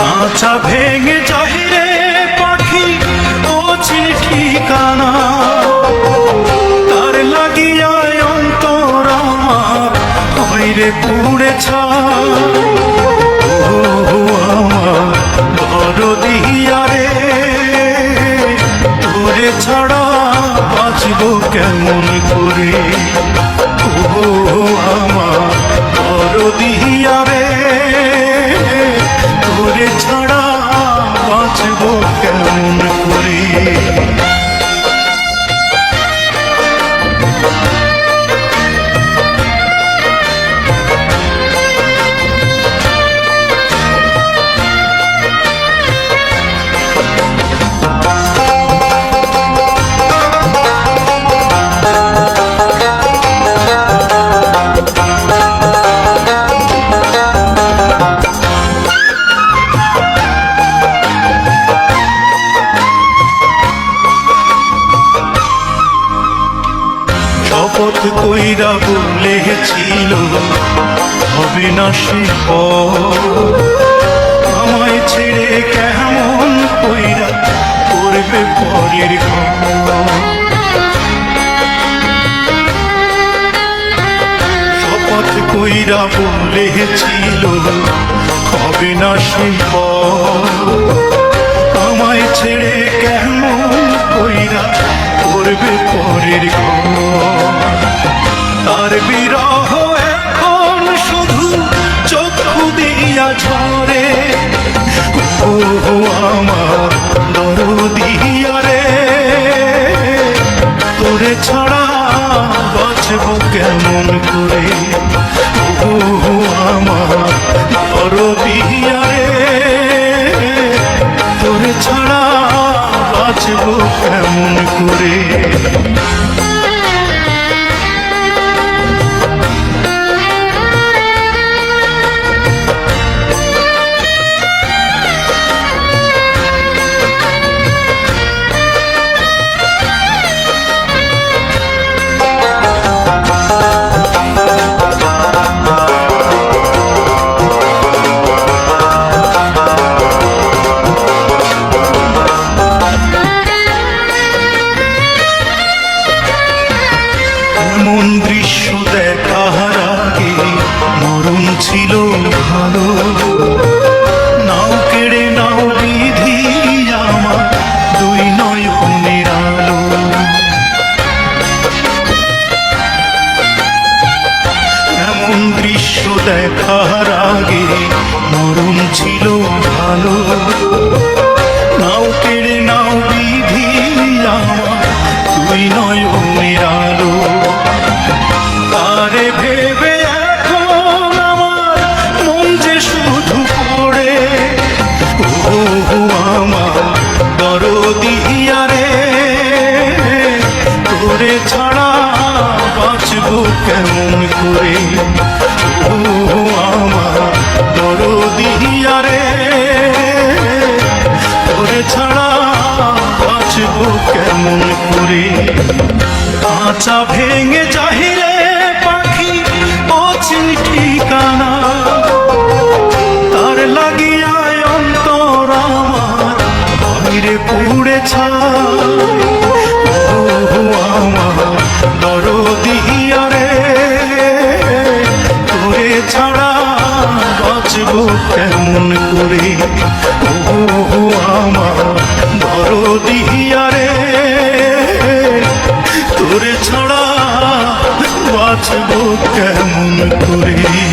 কাঁচা ভেঙে চাহিরে পাখি, ও ঠিকানা তার লাগিয়া অন্তর আমার হইরে পুড়ে ও আমার দরদিয়া রে। তোরে ছাড়া বাঁচব কেমন করে? বাঁচব কেমন করে। কইরা বলেছিল হবে না সে। আমায় ছেড়ে কেমন কইরা করবে পরের শপথ কইরা বলেছিল হবে না সে। আমায় ছেড়ে কেমন কইরা করবে পরের ঘর তার বিরহ এখন শুধু চক্ষু দিয়া ঝরে। ও আমার দরদিয়া রে তোরে ছাড়া বাঁচব কেমন করে? ও আমার দরদিয়া রে তোরে ছাড়া বাঁচব কেমন করে? দেখার আগে নরম ছিল ভালো। কেমন করে। কাঁচা ভেঙে চাহিরে পাখি অচিন ঠিকানা। তার লাগিয়া অন্তর আমার বাইরে পুড়ে কেমন করে? ও আমার রে তোরে ছাড়া। বাঁচব কেমন করে?